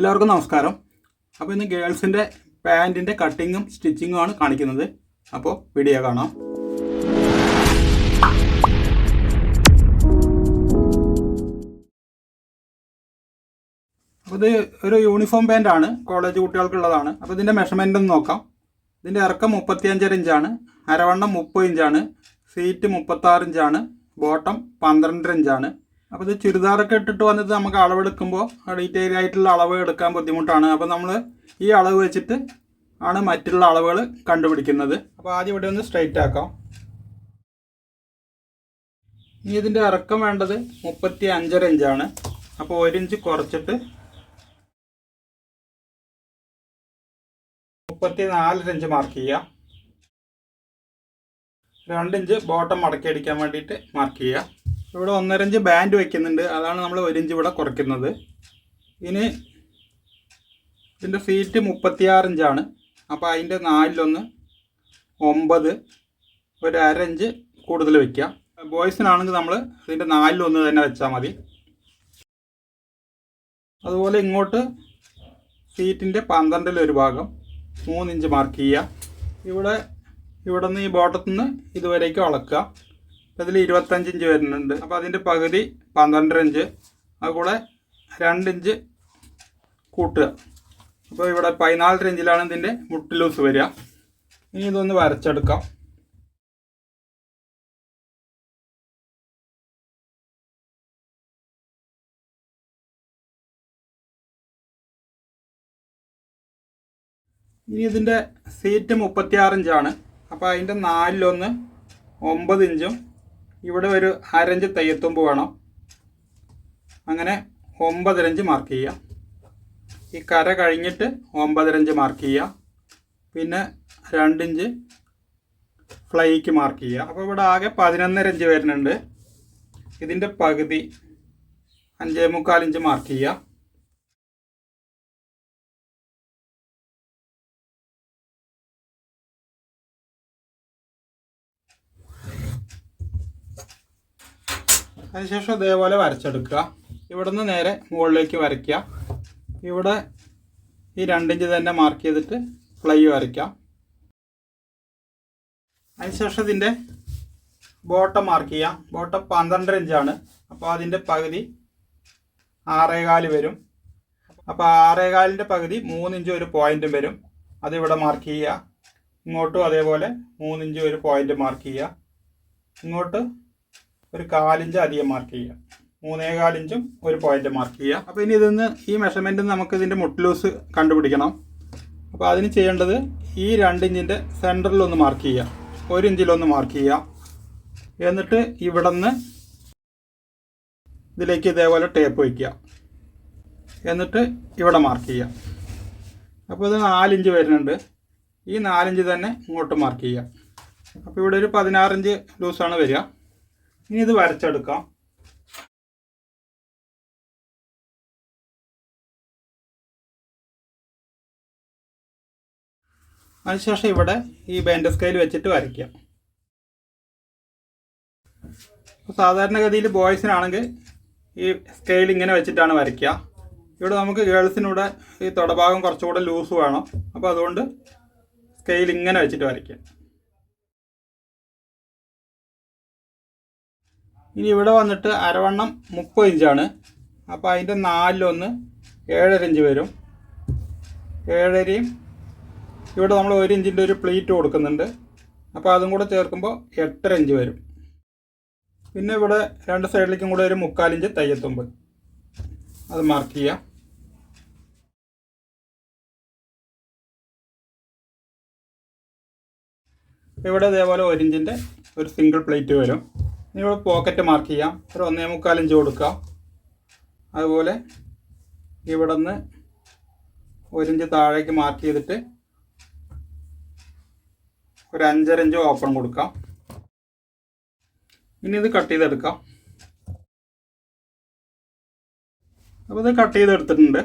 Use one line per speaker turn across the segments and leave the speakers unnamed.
എല്ലാവർക്കും നമസ്കാരം. അപ്പോൾ ഇന്ന് ഗേൾസിന്റെ പാന്റിന്റെ കട്ടിങ്ങും സ്റ്റിച്ചിങ്ങും ആണ് കാണിക്കുന്നത്. അപ്പോൾ വീഡിയോ കാണാം. അപ്പോൾ ഇത് ഒരു യൂണിഫോം പാന്റാണ് കോളേജ് കുട്ടികൾക്കുള്ളതാണ്. അപ്പോൾ ഇതിന്റെ മെഷർമെന്റ് ഒന്ന് നോക്കാം. ഇതിന്റെ ഇറക്കം മുപ്പത്തിയഞ്ചര ഇഞ്ചാണ്. അരവണ്ണം മുപ്പത് ഇഞ്ചാണ്. സീറ്റ് മുപ്പത്താറ് ഇഞ്ചാണ്. ബോട്ടം പന്ത്രണ്ടര ഇഞ്ചാണ്. അപ്പോൾ ഇത് ചുരിദാറൊക്കെ ഇട്ടിട്ട് വന്നിട്ട് നമുക്ക് അളവെടുക്കുമ്പോൾ ഡീറ്റെയിൽ ആയിട്ടുള്ള അളവ് എടുക്കാൻ ബുദ്ധിമുട്ടാണ്. അപ്പോൾ നമ്മൾ ഈ അളവ് വെച്ചിട്ട് ആണ് മറ്റുള്ള അളവുകൾ കണ്ടുപിടിക്കുന്നത്. അപ്പോൾ ആദ്യം ഇവിടെ ഒന്ന് സ്ട്രൈറ്റ് ആക്കാം. ഇനി ഇതിന്റെ ഇറക്കം വേണ്ടത് മുപ്പത്തി അഞ്ചര ഇഞ്ചാണ് അപ്പോൾ ഒരു ഇഞ്ച് കുറച്ചിട്ട് മുപ്പത്തി നാലര ഇഞ്ച് മാർക്ക് ചെയ്യുക രണ്ട് ഇഞ്ച് ബോട്ടം മടക്കി അടിക്കാൻ വേണ്ടിയിട്ട് മാർക്ക് ചെയ്യുക ഇവിടെ ഒന്നരഞ്ച് ബാൻഡ് വെക്കുന്നുണ്ട്. അതാണ് നമ്മൾ ഒരിഞ്ച് ഇവിടെ കുറയ്ക്കുന്നത്. ഇനി ഇതിന്റെ സീറ്റ് മുപ്പത്തിയാറ് ഇഞ്ചാണ്. അപ്പോൾ അതിന്റെ നാലിലൊന്ന് ഒമ്പത് ഒരു അര ഇഞ്ച് കൂടുതൽ വയ്ക്കാം ബോയ്സിനാണെങ്കിൽ നമ്മൾ ഇതിന്റെ നാലിലൊന്ന് തന്നെ വെച്ചാൽ മതി. അതുപോലെ ഇങ്ങോട്ട് സീറ്റിന്റെ പന്ത്രണ്ടിലൊരു ഭാഗം മൂന്നിഞ്ച് മാർക്ക് ചെയ്യുക. ഇവിടെ ഇവിടെ നിന്ന് ഈ ബോട്ടത്തിൽ നിന്ന് ഇതുവരേക്കും അളക്കുക. ഇതിൽ ഇരുപത്തഞ്ച് ഇഞ്ച് വരുന്നുണ്ട്. അപ്പോൾ അതിന്റെ പകുതി പന്ത്രണ്ടര ഇഞ്ച്. അതുകൂടെ രണ്ട് ഇഞ്ച് കൂട്ടുക. അപ്പോൾ ഇവിടെ പതിനാലര ഇഞ്ചിലാണ് ഇതിന്റെ മുട്ട് ലൂസ് വരിക. ഇനി ഇതൊന്ന് വരച്ചെടുക്കാം. ഇനി ഇതിന്റെ സീറ്റ് മുപ്പത്തിയാറ് ഇഞ്ചാണ്. അപ്പോൾ അതിന്റെ നാലിലൊന്ന് ഒമ്പത് ഇഞ്ചും ഇവിടെ ഒരു അരഞ്ച് തയ്യത്തുമ്പ് വേണം. അങ്ങനെ ഒമ്പതരഞ്ച് മാർക്ക് ചെയ്യുക ഈ കര കഴിഞ്ഞിട്ട് ഒമ്പതരഞ്ച് മാർക്ക് ചെയ്യുക പിന്നെ രണ്ടിഞ്ച് ഫ്ലൈക്ക് മാർക്ക് ചെയ്യുക അപ്പോൾ ഇവിടെ ആകെ പതിനൊന്നരഞ്ച് വരുന്നുണ്ട്. ഇതിന്റെ പകുതി അഞ്ചേ മുക്കാൽ ഇഞ്ച് മാർക്ക് ചെയ്യുക അതിനുശേഷം ഇതേപോലെ വരച്ചെടുക്കുക. ഇവിടുന്ന് നേരെ മുകളിലേക്ക് വരയ്ക്കുക. ഇവിടെ ഈ രണ്ടിഞ്ച് തന്നെ മാർക്ക് ചെയ്തിട്ട് ഫ്ലൈ വരയ്ക്കാം അതിനുശേഷം ഇതിന്റെ ബോട്ടം മാർക്ക് ചെയ്യാം ബോട്ടം പന്ത്രണ്ടര ഇഞ്ചാണ് അപ്പോൾ അതിന്റെ പകുതി ആറേകാൽ വരും. അപ്പോൾ ആറേകാലിന്റെ പകുതി മൂന്നിഞ്ച് ഒരു പോയിന്റും വരും. അതിവിടെ മാർക്ക് ചെയ്യുക. ഇങ്ങോട്ടും അതേപോലെ മൂന്നിഞ്ച് ഒരു പോയിന്റ് മാർക്ക് ചെയ്യുക. ഇങ്ങോട്ട് ഒരു കാലിഞ്ച് അധികം മാർക്ക് ചെയ്യുക. മൂന്നേ കാലിഞ്ചും ഒരു പോയിന്റ് മാർക്ക് ചെയ്യുക. അപ്പോൾ ഇനി ഇതിന്ന് ഈ മെഷർമെന്റിൽ നമുക്ക് ഇതിന്റെ മുട്ടിലൂസ് കണ്ടുപിടിക്കണം. അപ്പോൾ അതിന് ചെയ്യേണ്ടത് ഈ രണ്ടിഞ്ചിന്റെ സെന്ററിലൊന്ന് മാർക്ക് ചെയ്യുക. ഒരു ഇഞ്ചിലൊന്ന് മാർക്ക് ചെയ്യുക. എന്നിട്ട് ഇവിടെ നിന്ന് ഇതിലേക്ക് ഇതേപോലെ ടേപ്പ് വയ്ക്കുക. എന്നിട്ട് ഇവിടെ മാർക്ക് ചെയ്യുക. അപ്പോൾ ഇത് നാലിഞ്ച് വരുന്നുണ്ട്. ഈ നാലിഞ്ച് തന്നെ ഇങ്ങോട്ട് മാർക്ക് ചെയ്യുക. അപ്പോൾ ഇവിടെ ഒരു പതിനാറിഞ്ച് ലൂസാണ് വരിക. ഇനി ഇത് വരച്ചെടുക്കാം. അതിനുശേഷം ഇവിടെ ഈ ബാൻഡ് സ്കെയിൽ വെച്ചിട്ട് വരയ്ക്കാം. സാധാരണഗതിയിൽ ബോയ്സിനാണെങ്കിൽ ഈ സ്കെയിൽ ഇങ്ങനെ വെച്ചിട്ടാണ് വരയ്ക്കുക. ഇവിടെ നമുക്ക് ഗേൾസിനൂടെ ഈ തുടഭാഗം കുറച്ചുകൂടെ ലൂസ് വേണം. അപ്പോൾ അതുകൊണ്ട് സ്കെയിൽ ഇങ്ങനെ വെച്ചിട്ട് വരയ്ക്കാം. ഇനി ഇവിടെ വന്നിട്ട് അരവണ്ണം മുപ്പത് ഇഞ്ചാണ്. അപ്പോൾ അതിന്റെ നാലിലൊന്ന് ഏഴര ഇഞ്ച് വരും. ഏഴരയും ഇവിടെ നമ്മൾ ഒരു ഇഞ്ചിന്റെ ഒരു പ്ലീറ്റ് കൊടുക്കുന്നുണ്ട്. അപ്പോൾ അതും കൂടെ ചേർക്കുമ്പോൾ എട്ടര ഇഞ്ച് വരും. പിന്നെ ഇവിടെ രണ്ട് സൈഡിലേക്കും കൂടെ ഒരു മുക്കാലിഞ്ച് തയ്യത്തുമ്പ്. അത് മാർക്ക് ചെയ്യാം. ഇവിടെ ഇതേപോലെ ഒരു ഇഞ്ചിന്റെ ഒരു സിംഗിൾ പ്ലേറ്റ് വരും. നിങ്ങൾ പോക്കറ്റ് മാർക്ക് ചെയ്യാം. ഒരു ഒന്നേ മുക്കാൽ ഇഞ്ച് കൊടുക്കാം അതുപോലെ ഇവിടെ നിന്ന് ഒരിഞ്ച് താഴേക്ക് മാർക്ക് ചെയ്തിട്ട് ഒരു അഞ്ചര ഇഞ്ച് ഓപ്പൺ കൊടുക്കാം. ഇനി ഇത് കട്ട് ചെയ്തെടുക്കാം. അപ്പോൾ ഇത് കട്ട് ചെയ്തെടുത്തിട്ടുണ്ട്.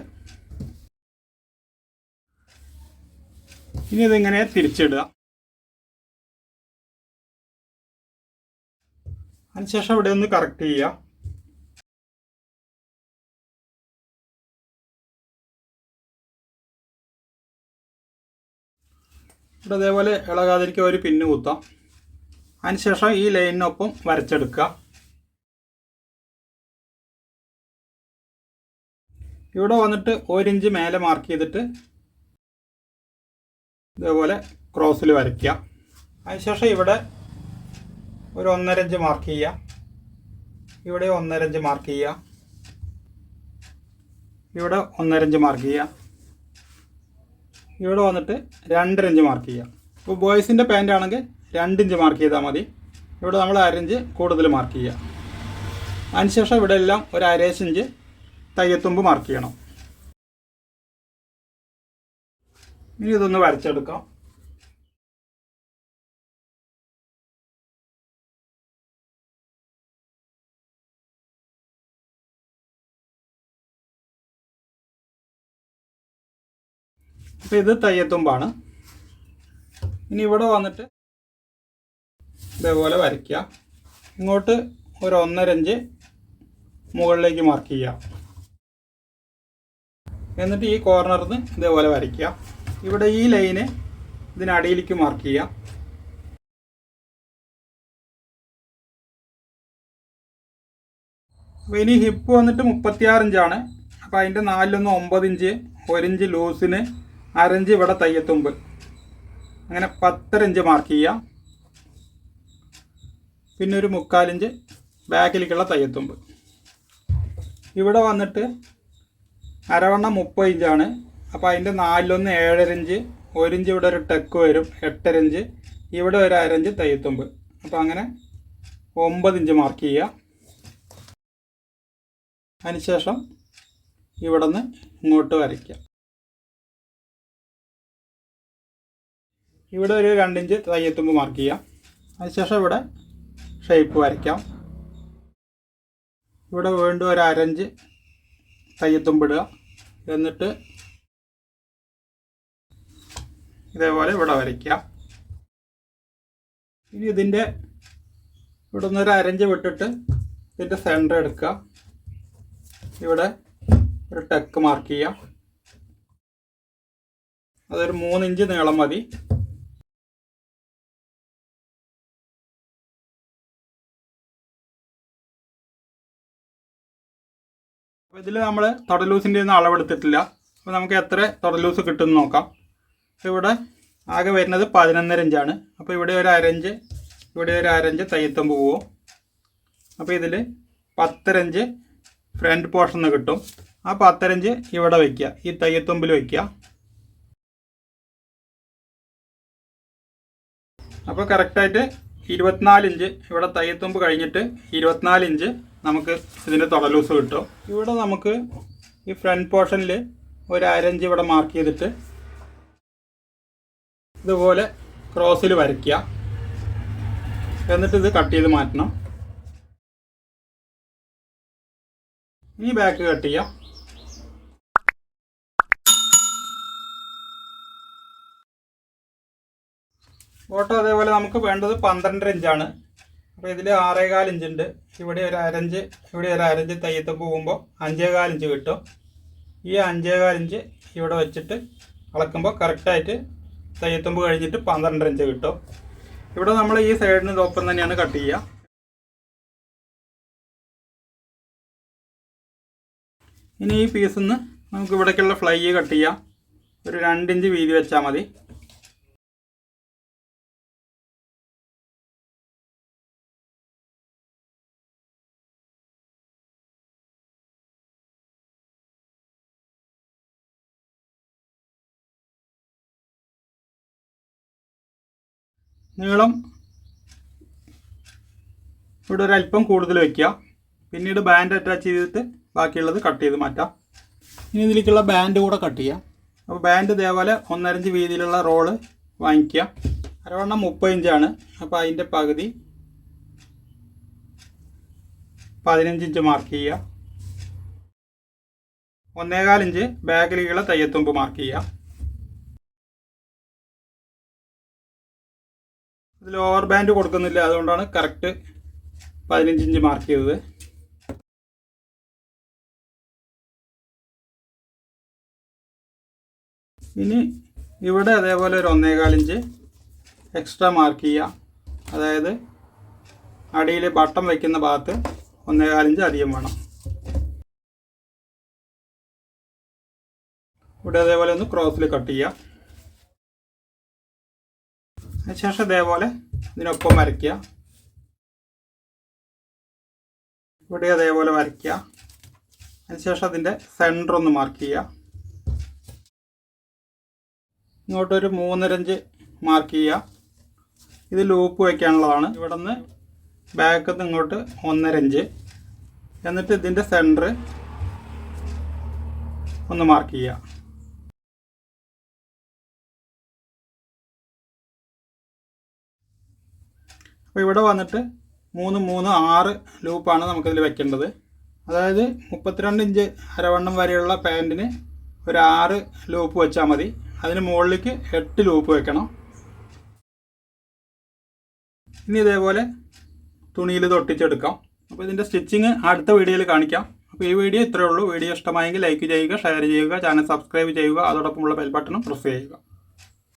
ഇനി ഇതിങ്ങനെ തിരിച്ചിടുക. അതിനുശേഷം ഇവിടെ ഒന്ന് കറക്റ്റ് ചെയ്യുക ഇവിടെ അതേപോലെ ഇളകാതിരിക്കുക ഒരു പിന്ന് കുത്താം. അതിനുശേഷം ഈ ലൈനിനൊപ്പം വരച്ചെടുക്കുക ഇവിടെ വന്നിട്ട് ഒരിഞ്ച് മേലെ മാർക്ക് ചെയ്തിട്ട് ഇതേപോലെ ക്രോസിൽ വരയ്ക്കുക അതിനുശേഷം ഇവിടെ ഒരു ഒന്നര ഇഞ്ച് മാർക്ക് ചെയ്യുക ഇവിടെ ഒന്നര ഇഞ്ച് മാർക്ക് ചെയ്യുക ഇവിടെ ഒന്നര ഇഞ്ച് മാർക്ക് ചെയ്യുക ഇവിടെ വന്നിട്ട് രണ്ടര ഇഞ്ച് മാർക്ക് ചെയ്യുക ഇപ്പോൾ ബോയ്സിന്റെ പാന്റ് ആണെങ്കിൽ രണ്ട് ഇഞ്ച് മാർക്ക് ചെയ്താൽ മതി. ഇവിടെ നമ്മൾ അരഞ്ച് കൂടുതൽ മാർക്ക് ചെയ്യുക അതിനുശേഷം ഇവിടെ എല്ലാം ഒരു അരേശ് ഇഞ്ച് തയ്യത്തുമ്പ് മാർക്ക് ചെയ്യണം. ഇനി ഇതൊന്ന് വരച്ചെടുക്കാം. അപ്പോൾ ഇത് തയ്യത്തുമ്പാണ്. ഇനി ഇവിടെ വന്നിട്ട് ഇതേപോലെ വരയ്ക്കുക. ഇങ്ങോട്ട് ഒരു ഒന്നര ഇഞ്ച് മുകളിലേക്ക് മാർക്ക് ചെയ്യുക. എന്നിട്ട് ഈ കോർണറിൽ നിന്ന് ഇതേപോലെ വരയ്ക്കുക. ഇവിടെ ഈ ലൈന് ഇതിനടിയിലേക്ക് മാർക്ക് ചെയ്യുക. അപ്പോൾ ഇനി ഹിപ്പ് വന്നിട്ട് മുപ്പത്തിയാറ് ഇഞ്ചാണ്. അപ്പോൾ അതിന്റെ നാലിലൊന്ന് ഒമ്പത് ഇഞ്ച് ഒരിഞ്ച് ലൂസിന് അരഞ്ച് ഇവിടെ തയ്യത്തുമ്പ്. അങ്ങനെ പത്തര ഇഞ്ച് മാർക്ക് ചെയ്യാം പിന്നെ ഒരു മുക്കാലിഞ്ച് ബാക്കിലേക്കുള്ള തയ്യത്തുമ്പ്. ഇവിടെ വന്നിട്ട് അരവണ്ണം മുപ്പത് ഇഞ്ചാണ് അപ്പോൾ അതിന്റെ നാലിലൊന്ന് ഏഴര ഇഞ്ച് ഒരിഞ്ച് ഇവിടെ ഒരു ടെക്ക് വരും എട്ടര ഇഞ്ച് ഇവിടെ ഒരു അരഞ്ച് തയ്യത്തുമ്പ്. അപ്പോൾ അങ്ങനെ ഒമ്പത് ഇഞ്ച് മാർക്ക് ചെയ്യുക. അതിനുശേഷം ഇവിടെ നിന്ന് ഇങ്ങോട്ട് വരയ്ക്കുക. ഇവിടെ ഒരു രണ്ടിഞ്ച് തയ്യത്തുമ്പ് മാർക്ക് ചെയ്യാം. അതിനുശേഷം ഇവിടെ ഷേപ്പ് വരയ്ക്കാം. ഇവിടെ വീണ്ടും ഒരു അരഞ്ച് തയ്യത്തുമ്പ് ഇടുക. എന്നിട്ട് ഇതേപോലെ ഇവിടെ വരയ്ക്കാം. ഇനി ഇതിന്റെ ഇവിടെ നിന്നൊരു അരഞ്ച് വിട്ടിട്ട് ഇതിന്റെ സെന്റർ എടുക്കുക. ഇവിടെ ഒരു ടെക്ക് മാർക്ക് ചെയ്യാം. അതൊരു മൂന്നിഞ്ച് നീളം മതി. അപ്പോൾ ഇതിൽ നമ്മൾ തൊടലൂസിന്റെ ഒന്നും അളവെടുത്തിട്ടില്ല. അപ്പോൾ നമുക്ക് എത്ര തൊടലൂസ് കിട്ടുമെന്ന് നോക്കാം. ഇവിടെ ആകെ വരുന്നത് പതിനൊന്നര ഇഞ്ചാണ്. അപ്പോൾ ഇവിടെ ഒരു അരഞ്ച് ഇവിടെ ഒരു അരഞ്ച് തയ്യത്തം പോവും. അപ്പോൾ ഇതിൽ പത്തരഞ്ച് ഫ്രണ്ട് പോർഷൻ കിട്ടും. ആ പത്തരഞ്ച് ഇവിടെ വയ്ക്കുക ഈ തയ്യത്തുമ്പിൽ വയ്ക്കുക അപ്പോൾ കറക്റ്റായിട്ട് ഇരുപത്തിനാല് ഇഞ്ച് ഇവിടെ തയ്യത്തുമ്പ് കഴിഞ്ഞിട്ട് ഇരുപത്തിനാല് ഇഞ്ച് നമുക്ക് ഇതിന്റെ തൊടലൂസ് കിട്ടും. ഇവിടെ നമുക്ക് ഈ ഫ്രണ്ട് പോർഷനിൽ ഒരു അരഞ്ച് ഇവിടെ മാർക്ക് ചെയ്തിട്ട് ഇതുപോലെ ക്രോസിൽ വരയ്ക്കുക. എന്നിട്ട് ഇത് കട്ട് ചെയ്ത് മാറ്റണം. ഇനി ബാക്ക് കട്ട് ചെയ്യാം. ഓട്ടോ അതേപോലെ നമുക്ക് വേണ്ടത് പന്ത്രണ്ടര ഇഞ്ചാണ്. അപ്പോൾ ഇതിൽ ആറേകാൽ ഇഞ്ച് ഉണ്ട് ഇവിടെ ഒരു അരഞ്ച് ഇവിടെ ഒരു അരഞ്ച് തയ്യത്ത് പോകുമ്പോൾ അഞ്ചേകാൽ ഇഞ്ച് കിട്ടും. ഈ അഞ്ചേകാൽ ഇഞ്ച് ഇവിടെ വെച്ചിട്ട് അളക്കുമ്പോൾ കറക്റ്റായിട്ട് തയ്യത്തുമ്പ് കഴിഞ്ഞിട്ട് പന്ത്രണ്ടര ഇഞ്ച് കിട്ടും. ഇവിടെ നമ്മൾ ഈ സൈഡിന് ഒപ്പം തന്നെയാണ് കട്ട് ചെയ്യുക ഇനി ഈ പീസിൽ നിന്ന് നമുക്ക് ഇവിടേക്കുള്ള ഫ്ലൈ കട്ട് ചെയ്യാം. ഒരു രണ്ടിഞ്ച് വീതി വെച്ചാൽ മതി. നീളം ഇവിടെ ഒരല്പം കൂടുതൽ വയ്ക്കുക പിന്നീട് ബാൻഡ് അറ്റാച്ച് ചെയ്തിട്ട് ബാക്കിയുള്ളത് കട്ട് ചെയ്ത് മാറ്റാം. ഇനി ഇതിലേക്കുള്ള ബാൻഡ് കൂടെ കട്ട് ചെയ്യാം. അപ്പോൾ ബാൻഡ് ഇതേപോലെ ഒന്നരഞ്ച് വീതിയിലുള്ള റോൾ വാങ്ങിക്കുക. അരവണ്ണം മുപ്പത് ഇഞ്ചാണ് അപ്പോൾ അതിന്റെ പകുതി പതിനഞ്ച് ഇഞ്ച് മാർക്ക് ചെയ്യുക. ഒന്നേകാൽ ഇഞ്ച് തയ്യത്തുമ്പ് മാർക്ക് ചെയ്യുക. ഓവർ ബാൻഡ് കൊടുക്കുന്നില്ല. അതുകൊണ്ടാണ് കറക്റ്റ് പതിനഞ്ച് ഇഞ്ച് മാർക്ക് ചെയ്തത്. ഇനി ഇവിടെ അതേപോലെ ഒരു ഒന്നേകാൽ ഇഞ്ച് എക്സ്ട്രാ മാർക്ക് ചെയ്യുക. അതായത് അടിയിൽ ബട്ടൺ വയ്ക്കുന്ന ഭാഗത്ത് ഒന്നേകാലിഞ്ച് അധികം വേണം. ഇവിടെ അതേപോലെ ഒന്ന് ക്രോസിൽ കട്ട് ചെയ്യുക. അതിനുശേഷം ഇതേപോലെ ഇതിനൊപ്പം വരയ്ക്കുക. ഇവിടെ അതേപോലെ വരയ്ക്കുക. അതിനുശേഷം അതിന്റെ സെന്റർ ഒന്ന് മാർക്ക് ചെയ്യുക. ഇങ്ങോട്ടൊരു മൂന്നരഞ്ച് മാർക്ക് ചെയ്യുക. ഇത് ലൂപ്പ് വയ്ക്കാനുള്ളതാണ് ഇവിടെ നിന്ന് നിന്ന് ഇങ്ങോട്ട് ഒന്നരഞ്ച്. എന്നിട്ട് ഇതിന്റെ സെന്റർ ഒന്ന് മാർക്ക് ചെയ്യുക. അപ്പോൾ ഇവിടെ വന്നിട്ട് മൂന്ന് മൂന്ന് ആറ് ലൂപ്പാണ് നമുക്കിതിൽ വെക്കേണ്ടത്. അതായത് മുപ്പത്തിരണ്ട് ഇഞ്ച് അരവണ്ണം വരെയുള്ള പാന്റിന് ഒരു ആറ് ലൂപ്പ് വെച്ചാൽ മതി. അതിന് മുകളിലേക്ക് എട്ട് ലൂപ്പ് വെക്കണം. ഇനി ഇതേപോലെ തുണിയിൽ തൊട്ടിച്ചെടുക്കാം. അപ്പോൾ ഇതിന്റെ സ്റ്റിച്ചിങ് അടുത്ത വീഡിയോയിൽ കാണിക്കാം. അപ്പോൾ ഈ വീഡിയോ ഇത്രയേ ഉള്ളൂ. വീഡിയോ ഇഷ്ടമായെങ്കിൽ ലൈക്ക് ചെയ്യുക ഷെയർ ചെയ്യുക ചാനൽ സബ്സ്ക്രൈബ് ചെയ്യുക. അതോടൊപ്പമുള്ള ബെൽ ബട്ടണും പ്രസ് ചെയ്യുക.